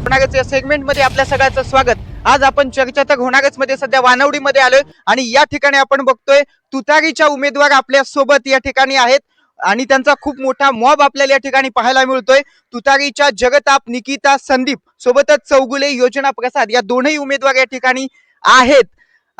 होणारच या सेगमेंटमध्ये आपल्या सगळ्याचं स्वागत. आज आपण चर्चा तर होणारच मध्ये सध्या वानवडीमध्ये आलोय आणि या ठिकाणी आपण बघतोय तुतारीच्या उमेदवार आपल्यासोबत या ठिकाणी आहेत आणि त्यांचा खूप मोठा मॉब आपल्याला या ठिकाणी पाहायला मिळतोय. तुतारीच्या जगताप निकिता संदीप सोबतच चौगुले योजना प्रसाद या दोनही उमेदवार या ठिकाणी आहेत.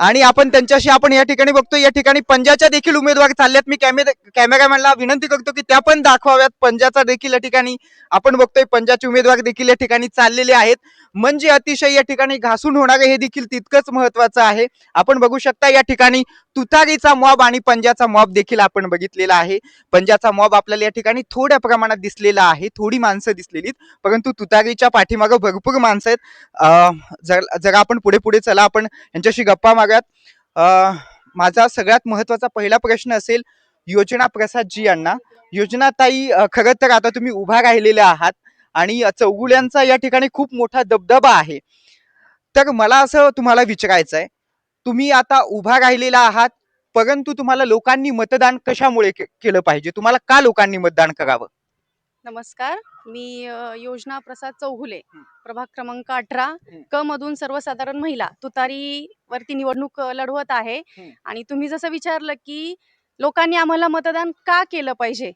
आणि आपण त्यांच्याशी आपण या ठिकाणी बघतोय या ठिकाणी पंजाच्या देखील उमेदवार चालल्यात. मी कॅमेरा कॅमेरामॅनला विनंती करतो की त्या पण दाखवाव्यात. पंजाचा देखील या ठिकाणी आपण बघतोय पंजाचे उमेदवार देखील या ठिकाणी चाललेले आहेत. म्हणजे अतिशय या ठिकाणी घासून होणारे हे देखील तितकंच महत्वाचं आहे. आपण बघू शकता या ठिकाणी तुतारीचा मॉब आणि पंजाचा मॉब देखील आपण बघितलेला आहे. पंजाचा मॉब आपल्याला या ठिकाणी थोड्या प्रमाणात दिसलेला आहे. थोडी माणसं दिसलेलीत परंतु तुतारीच्या पाठीमागं भरपूर माणसं आहेत. जर जरा आपण पुढे पुढे चला आपण यांच्याशी गप्पा मागूयात माझा सगळ्यात महत्त्वाचा पहिला प्रश्न असेल योजना प्रसाद जी यांना. योजना ताई खरं तर आता तुम्ही उभा राहिलेल्या आहात. आणि चौगुल्यांचा या ठिकाणी खूप मोठा दबदबा आहे तर मला असं तुम्हाला विचारायचं आहे तुम्ही आता उभा राहिलेला आहात परंतु तुम्हाला लोकांनी मतदान कशामुळे के- केलं पाहिजे तुम्हाला का लोकांनी मतदान करावं नमस्कार मी योजना प्रसाद चौघुले. प्रभाग क्रमांक अठरा. क मधून सर्वसाधारण महिला तुतारी वरती निवडणूक लढवत आहे. आणि तुम्ही जसं विचारलं की लोकांनी आम्हाला मतदान का केलं पाहिजे.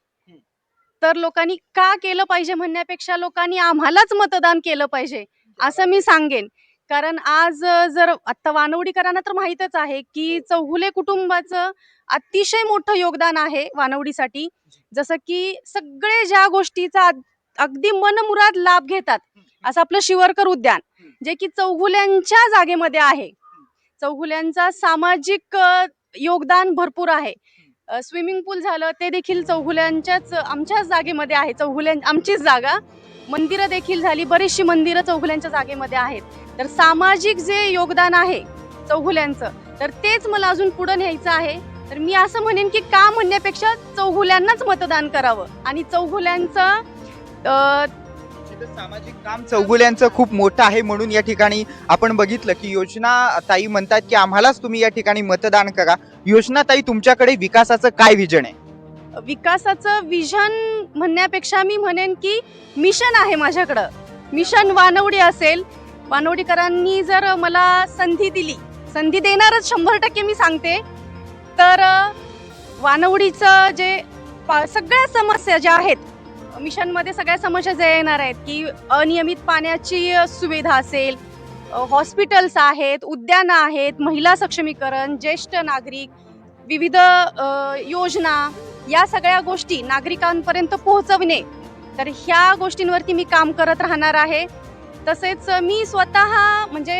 तर लोकांनी का केलं पाहिजे म्हणण्यापेक्षा लोकांनी आम्हालाच मतदान केलं पाहिजे असं मी सांगेन. कारण आज जर आत्ता वानवडीकरांना तर माहीतच आहे की चौघुले कुटुंबाचं अतिशय मोठं योगदान आहे वानवडीसाठी. जसं की सगळे ज्या गोष्टीचा अग- अगदी मनमुराद लाभ घेतात असं आपलं शिवरकर उद्यान जे की चौघुल्यांच्या जागेमध्ये आहे. चौघुल्यांचा सामाजिक योगदान भरपूर आहे. स्विमिंग पूल झालं ते देखील चौघुल्यांच्याच आमच्याच जागेमध्ये आहे चौघुल्यां आमचीच जागा. मंदिरं देखील झाली बरीचशी मंदिरं चौघुल्यांच्या जागेमध्ये आहेत. तर सामाजिक जे योगदान आहे चौघुल्यांचं तर तेच मला अजून पुढं न्यायचं आहे. तर मी असं म्हणेन की का म्हणण्यापेक्षा चौघुल्यांनाच मतदान करावं. आणि चौघुल्यांचं सामाजिक काम चौगुल्यांचं खूप मोठं आहे म्हणून या ठिकाणी आपण बघितलं की योजना ताई म्हणतात की आम्हालाच तुम्ही या ठिकाणी मतदान करा. योजना ताई तुमच्याकडे विकासाचं काय विजन आहे? विकासाचं विजन म्हणण्यापेक्षा मी म्हणेन की मिशन आहे माझ्याकडं. मिशन वानवडी असेल. वानवडीकरांनी जर मला संधी दिली संधी देणारच शंभर टक्के मी सांगते. तर वानवडीचं जे पा- सगळ्या समस्या ज्या आहेत मिशनमध्ये सगळ्या समस्या ज्या येणार आहेत की अनियमित पाण्याची सुविधा असेल हॉस्पिटल्स आहेत उद्यानं आहेत महिला सक्षमीकरण ज्येष्ठ नागरिक विविध योजना या सगळ्या गोष्टी नागरिकांपर्यंत पोहोचवणे. तर ह्या गोष्टींवरती मी काम करत राहणार आहे. तसेच मी स्वतः म्हणजे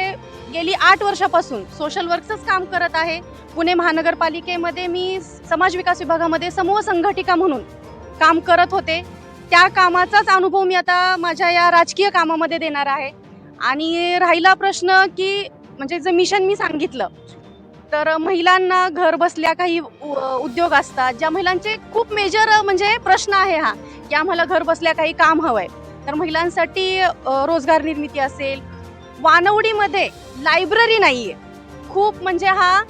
गेली आठ वर्षापासून सोशल वर्कचंच काम करत आहे. पुणे महानगरपालिकेमध्ये मी समाज विकास विभागामध्ये समूह संघटिका म्हणून काम करत होते. त्या कामाचाच अनुभव मी आता माझ्या या राजकीय कामामध्ये देणार आहे. आणि राहिला प्रश्न की म्हणजे जे मिशन मी सांगितलं तर महिलांना घर बसल्या काही उ- उद्योग असतात ज्या महिलांचे खूप मेजर म्हणजे प्रश्न आहे हा की आम्हाला घर बसल्या काही काम हवंय. तर महिलांसाठी रोजगार निर्मिती असेल. वानवडीमध्ये लायब्ररी नाहीये. खूप म्हणजे हा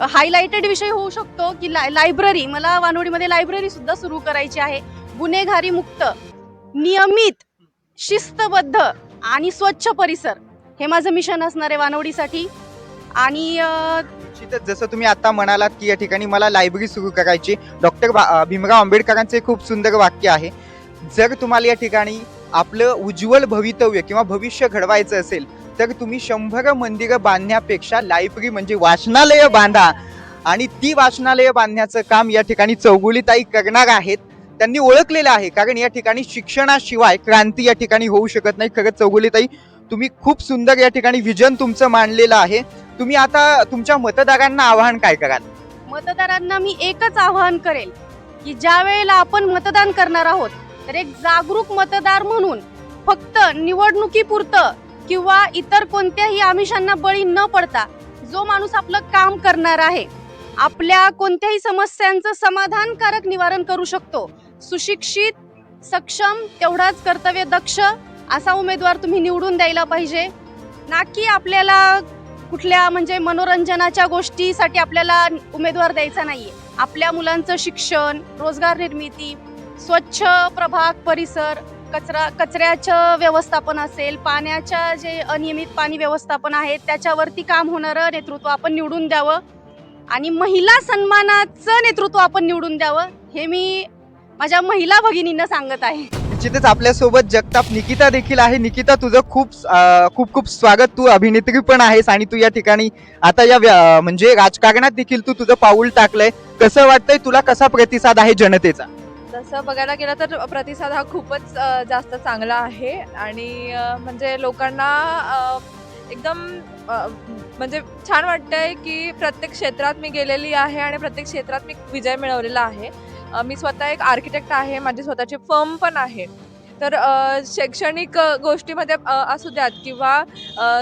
हायलाइटेड विषय होऊ शकतो की लाय लायब्ररी मला वानवडीमध्ये लायब्ररी सुद्धा सुरू करायची आहे. गुन्हेगारी मुक्त नियमित शिस्तबद्ध आणि स्वच्छ परिसर हे माझं मिशन असणार आहे वानवडीसाठी. आणि निश्चितच जसं तुम्ही आता म्हणालात की या ठिकाणी मला लायब्ररी सुरू करायची डॉक्टर भीमराव आंबेडकरांचे खूप सुंदर वाक्य आहे. जर तुम्हाला या ठिकाणी आपलं उज्ज्वल भवितव्य किंवा भविष्य घडवायचं असेल तर तुम्ही शंभर मंदिरं बांधण्यापेक्षा लायब्ररी म्हणजे वाचनालय बांधा. आणि ती वाचनालय बांधण्याचं काम या ठिकाणी चौगुलीताई करणार आहेत. त्यांनी ओळखलेलं आहे. कारण या ठिकाणी शिक्षणाशिवाय क्रांती या ठिकाणी होऊ शकत नाही. खरंच चौगुलीताई तुम्ही खूप सुंदर या ठिकाणी विजन तुमचं मांडलेलं आहे. तुम्ही आता तुमच्या मतदारांना आवाहन काय कराल? मतदारांना मी एकच आवाहन करेल की ज्या वेळेला आपण मतदान करणार आहोत तर एक जागरूक मतदार म्हणून फक्त निवडणुकीपुरतं किंवा इतर कोणत्याही आमिषांना बळी न पडता जो माणूस आपलं काम करणार आहे आपल्या कोणत्याही समस्यांचं समाधानकारक निवारण करू शकतो. सुशिक्षित सक्षम तेवढाच कर्तव्य दक्ष असा उमेदवार तुम्ही निवडून द्यायला पाहिजे. ना की आपल्याला कुठल्या म्हणजे मनोरंजनाच्या गोष्टीसाठी आपल्याला उमेदवार द्यायचा नाहीये. आपल्या मुलांचं शिक्षण रोजगार निर्मिती स्वच्छ प्रभाग परिसर कचरा कचऱ्याचं व्यवस्थापन असेल पाण्याच्या जे अनियमित पाणी व्यवस्थापन आहे त्याच्यावरती काम होणारं नेतृत्व आपण निवडून द्यावं. आणि महिला सन्मानाचं नेतृत्व आपण निवडून द्यावं हे मी माझ्या महिला भगिनींना सांगत आहे. निश्चितच आपल्यासोबत जगताप निकिता देखील आहे. निकिता तुझं खूप अं, खूप खूप स्वागत. तू अभिनेत्री पण आहेस आणि तू या ठिकाणी आता या व्या- म्हणजे राजकारणात देखील तू तुझं पाऊल टाकलंय. कसं वाटतंय तुला कसा प्रतिसाद आहे जनतेचा? तसं बघायला गेलं तर प्रतिसाद हा खूपच अ, जास्त चांगला आहे. आणि अ, म्हणजे लोकांना अ, एकदम अ, म्हणजे छान वाटतंय की प्रत्येक क्षेत्रात मी गेलेली आहे आणि प्रत्येक क्षेत्रात मी विजय मिळवलेला आहे. मी स्वतः एक आर्किटेक्ट आहे माझी स्वतःची फर्म पण आहे. तर शैक्षणिक गोष्टीमध्ये असू द्यात किंवा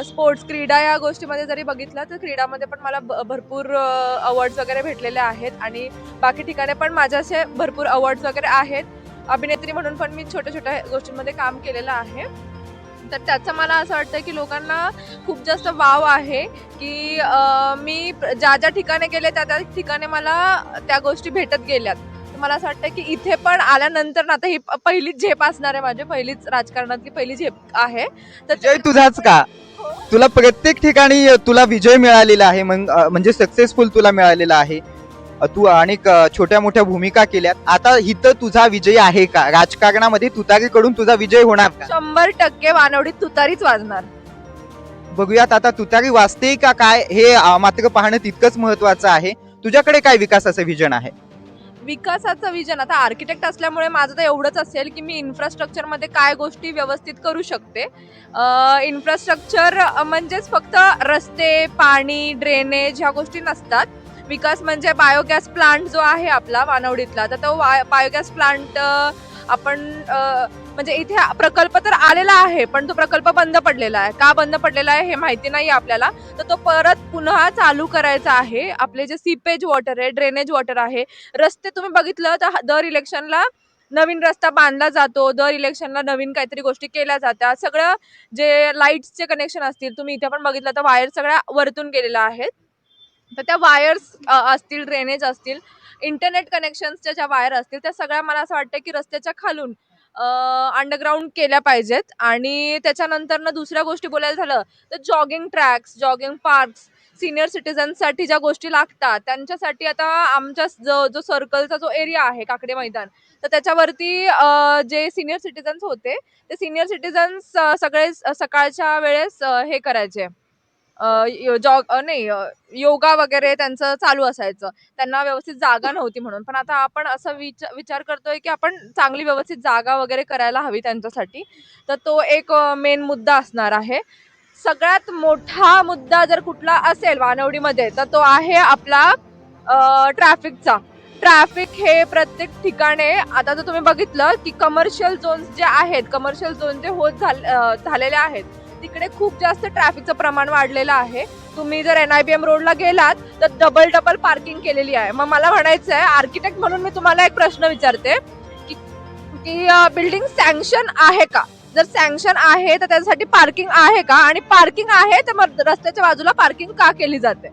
स्पोर्ट्स क्रीडा या गोष्टीमध्ये जरी बघितलं तर क्रीडामध्ये पण मला ब- भरपूर अवॉर्ड्स वगैरे भेटलेले आहेत आणि बाकी ठिकाणी पण माझ्या असे भरपूर अवॉर्ड्स वगैरे आहेत. अभिनेत्री म्हणून पण मी छोट्या छोट्या गोष्टींमध्ये काम केलेलं आहे. तर त्याचं मला असं वाटतं की लोकांना खूप जास्त वाव आहे की मी प्र- ज्या ज्या ठिकाणी गेले त्या त्या ठिकाणी मला त्या गोष्टी भेटत गेल्यात. मला असं वाटतं की इथे पण आल्यानंतर ना आता ही प- पहिलीच झेप असणार आहे माझी पहिलीच राजकारणातली पहिली झेप आहे. तर विजय तुझाच का? तुला प्रत्येक ठिकाणी तुला विजय मिळालेला आहे मग अं, म्हणजे सक्सेसफुल तुला मिळालेला आहे. अं, तू अनेक अं, छोट्या मोठ्या भूमिका केल्यात. आता इथं तुझा विजय आहे का? राजकारणामध्ये तुतारीकडून तुझा विजय होणार का? शंभर टक्के वानवडीत तुतारीच वाजणार. बघूयात आता तुतारी वाचते का काय? हे अं, मात्र पाहणं तितकंच महत्वाचं आहे. तुझ्याकडे काय विकासाचं विजन आहे? विकासाचं विजन आता आर्किटेक्ट असल्यामुळे माझं तर एवढंच असेल की मी इन्फ्रास्ट्रक्चरमध्ये काय गोष्टी व्यवस्थित करू शकते. इन्फ्रास्ट्रक्चर म्हणजेच फक्त रस्ते पाणी ड्रेनेज ह्या गोष्टी नसतात. विकास म्हणजे बायोगॅस प्लांट जो आहे आपला वानवडीतला तर तो बायोगॅस प्लांट आपण म्हणजे इथे प्रकल्प तर आलेला आहे पण तो प्रकल्प बंद पडलेला आहे. का बंद पडलेला आहे हे माहिती नाही आपल्याला. तर तो परत पुन्हा चालू करायचा आहे. आपले जे सीपेज वॉटर आहे ड्रेनेज वॉटर आहे रस्ते तुम्ही बघितलं तर दर इलेक्शनला नवीन रस्ता बांधला जातो दर इलेक्शनला नवीन काहीतरी गोष्टी केल्या जातात. सगळं जे लाईट्सचे कनेक्शन असतील तुम्ही इथे पण बघितलं तर वायर सगळ्या वरतून गेलेल्या आहेत. तर त्या वायर्स असतील ड्रेनेज असतील इंटरनेट कनेक्शन्सच्या ज्या वायर असतील त्या सगळ्या मला असं वाटतं की रस्त्याच्या खालून अंडरग्राऊंड केल्या पाहिजेत. आणि त्याच्यानंतर दुसऱ्या गोष्टी बोलायला झालं तर jogging tracks jogging parks senior सिटीजनसाठी ज्या गोष्टी लागतात त्यांच्यासाठी आता आमच्या जो जो सर्कलचा जो एरिया आहे काकडे मैदान तर त्याच्यावरती जे सिनियर सिटीजन्स होते ते सिनियर सिटीजन्स सगळे सकाळच्या वेळेस हे करायचे. जॉग नाही योगा वगैरे त्यांचं चालू असायचं. त्यांना व्यवस्थित जागा नव्हती म्हणून. पण आता आपण असं विचार विचार करतोय की आपण चांगली व्यवस्थित जागा वगैरे करायला हवी त्यांच्यासाठी. तर तो एक मेन मुद्दा असणार आहे. सगळ्यात मोठा मुद्दा जर कुठला असेल वानवडीमध्ये तर तो आहे आपला ट्रॅफिकचा. ट्रॅफिक हे प्रत्येक ठिकाणी आता जर तुम्ही बघितलं की कमर्शियल झोन्स जे आहेत कमर्शियल झोन जे होत झाले झालेले आहेत तिकडे खूप जास्त ट्रॅफिकचं प्रमाण वाढलेलं आहे. तुम्ही जर एन आय बी एम रोडला गेलात तर डबल डबल पार्किंग केलेली आहे. मग मला म्हणायचं आहे आर्किटेक्ट म्हणून मी तुम्हाला एक प्रश्न विचारते की की बिल्डिंग सँक्शन आहे का? जर सँक्शन आहे तर त्याच्यासाठी पार्किंग आहे का? आणि पार्किंग आहे तर मग रस्त्याच्या बाजूला पार्किंग का केली जाते?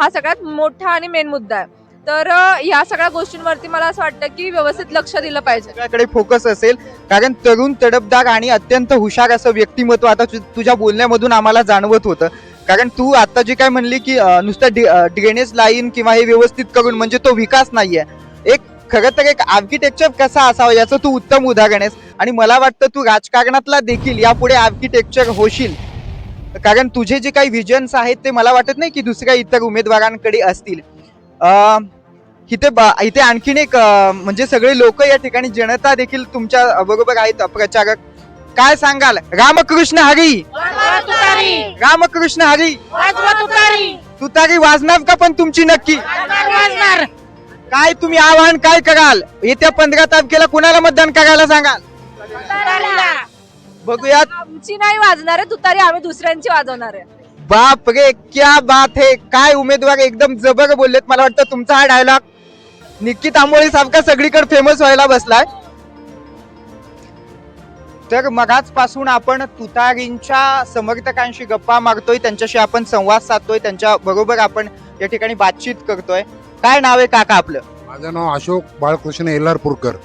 हा सगळ्यात मोठा आणि मेन मुद्दा आहे. तर या ह्या सगळ्या गोष्टींवरती मला असं वाटतं की व्यवस्थित लक्ष दिलं पाहिजे. सगळ्याकडे फोकस असेल. कारण तरुण तडपदार आणि अत्यंत हुशार असं व्यक्तिमत्व आता तु- तुझ्या बोलण्यामधून आम्हाला जाणवत होतं. कारण तू आता जे काय म्हणली की नुसतं ड्रेनेज लाईन किंवा हे व्यवस्थित करून म्हणजे तो विकास नाहीये. एक खरं तर एक आर्किटेक्चर कसा असावा याचं तू उत्तम उदाहरण आहेस. आणि मला वाटतं तू राजकारणातला देखील यापुढे आर्किटेक्चर होशील. कारण तुझे जे काही विजन्स आहेत ते मला वाटत नाही की दुसऱ्या इतर उमेदवारांकडे असतील. इथे ब- इथे आणखीन एक म्हणजे सगळे लोक या ठिकाणी जनता देखील तुमच्या बरोबर आहेत प्रचारक. काय सांगाल? रामकृष्ण हरी! रामकृष्ण हरी! तुतारी वाजणार का पण तुमची नक्की? काय तुम्ही आवाहन काय कराल? येत्या पंधरा तारखेला कुणाला मतदान करायला सांगाल? बघूयात. आमची नाही वाजणार आहे तुतारी आम्ही दुसऱ्यांची वाजवणार आहे. बाप रे क्या बात है काय उमेदवार एकदम जबर बोललेत मला वाटतं तुमचा हा डायलॉग निश्चित आंबोळी सारखा सगळीकडे फेमस व्हायला बसलाय. तर मगाच पासून आपण तुतारींच्या समर्थकांशी गप्पा मारतोय त्यांच्याशी आपण संवाद साधतोय त्यांच्या बरोबर आपण या ठिकाणी बातचीत करतोय. काय नाव आहे काका आपलं? माझं नाव अशोक बाळकृष्ण एल्हारपूरकर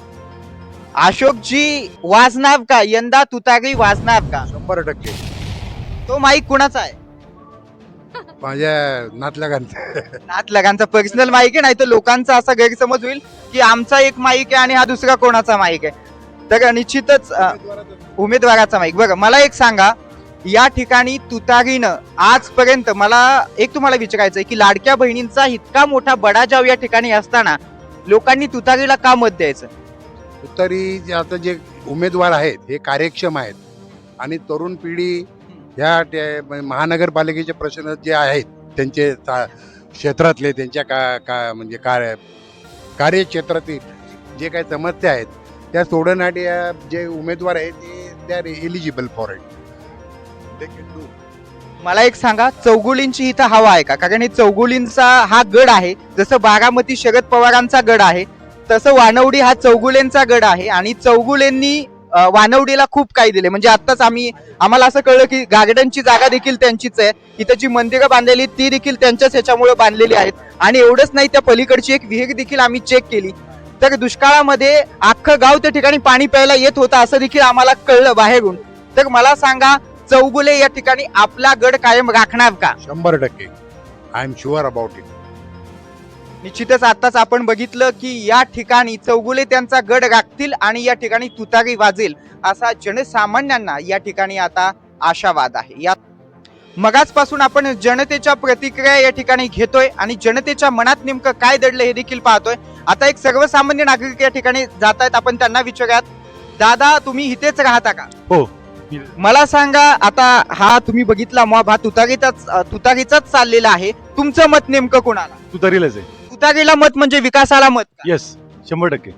अशोकजी वाजणार का यंदा तुतारी वाजणार का शंभर टक्के. तो माईक कुणाचा आहे? माझ्या नातलगांचं नात लगांचा पर्सनल माईक आहे नाही तर लोकांचा असा गैरसमज होईल की आमचा एक माईक आहे आणि हा दुसरा कोणाचा माईक आहे. तर निश्चितच अ, उमेदवाराचा माईक बघा मला एक सांगा या ठिकाणी तुतारीनं आजपर्यंत मला एक तुम्हाला विचारायचं आहे की लाडक्या बहिणींचा इतका मोठा बडाजाव या ठिकाणी असताना लोकांनी तुतारीला का मत द्यायचं? तरी जे आता जे उमेदवार आहेत हे कार्यक्षम आहेत आणि तरुण पिढी ह्या म्हणजे महानगरपालिकेचे प्रश्न जे आहेत त्यांचे चा- क्षेत्रातले त्यांच्या का का म्हणजे कार्य कार्यक्षेत्रातील जे काही समस्या आहेत त्या सोडवण्यासाठी जे उमेदवार आहेत ते they are eligible for it मला एक सांगा चौगुलींची इथं हवा आहे का? कारण हे चौगुलींचा हा गड आहे जसं बारामती शरद पवारांचा गड आहे तसं वानवडी हा चौगुलेंचा गड आहे आणि चौगुलेंनी वानवडीला खूप काही दिले. म्हणजे आत्ताच आम्ही आम्हाला असं कळलं की गार्डनची जागा देखील त्यांचीच आहे. इथं जी मंदिरं बांधलेली ती देखील त्यांच्याच ह्याच्यामुळे बांधलेली आहेत. आणि एवढंच नाही त्या पलीकडची एक विहीर देखील आम्ही चेक केली. तर दुष्काळामध्ये अख्खं गाव त्या ठिकाणी पाणी प्यायला येत होतं असं देखील आम्हाला कळलं बाहेरून. तर मला सांगा चौगुले या ठिकाणी आपला गड कायम राखणार का? शंभर टक्के. I am sure about it निश्चितच आताच आपण बघितलं की या ठिकाणी चौगुले त्यांचा गड राखतील आणि या ठिकाणी तुतारी वाजेल असा जनसामान्यांना या ठिकाणी आता आशावाद आहे. या मगाचपासून आपण जनतेच्या प्रतिक्रिया या ठिकाणी घेतोय आणि जनतेच्या मनात नेमकं काय दडलं हे देखील पाहतोय. आता एक सर्वसामान्य नागरिक या ठिकाणी जात आहेत आपण त्यांना विचारूयात. दादा तुम्ही इथेच राहता का? हो. मला सांगा आता हा तुम्ही बघितला मॉब हा तुतारीचाच तुतारीचाच चाललेला आहे. तुमचं मत नेमकं कोणाला? तू तरीलाच आहे. तुतारीला मत म्हणजे विकासाला मत का? येस शंभर टक्के.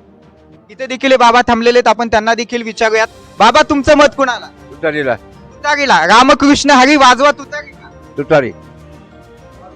इथे देखील हे बाबा थांबलेले आहेत. आपण त्यांना देखील विचारूयात. बाबा तुमचं मत कुणाला? तुतारीला. तुतारीला. रामकृष्ण हरी वाजवा तुतारी का? तुतारी.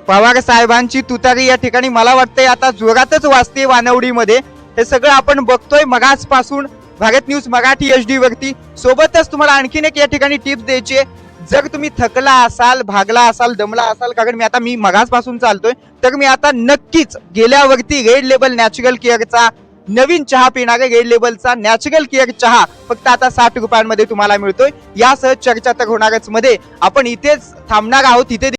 पवार साहेबांची तुतारी या ठिकाणी मला वाटतंय आता जोरातच वाजते वानवडीमध्ये. हे सगळं आपण बघतोय मगाचपासून Bharat news Marathi H D वरती. सोबतच तुम्हाला आणखीन एक या ठिकाणी टिप्स द्यायची आहे. जर तुम्ही थकला असाल भागला असाल दमला असाल कारण मी आता मी मगासपासून चालतोय तर मी आता नक्कीच गेल्यावरती रेड लेबल नॅचरल केअरचा नवीन चहा पिणारे रेड लेबलचा नॅचरल केअर चहा फक्त आता साठ रुपयांमध्ये तुम्हाला मिळतोय. यासह चर्चा तर होणारच. मध्ये आपण इथेच थांबणार आहोत इथे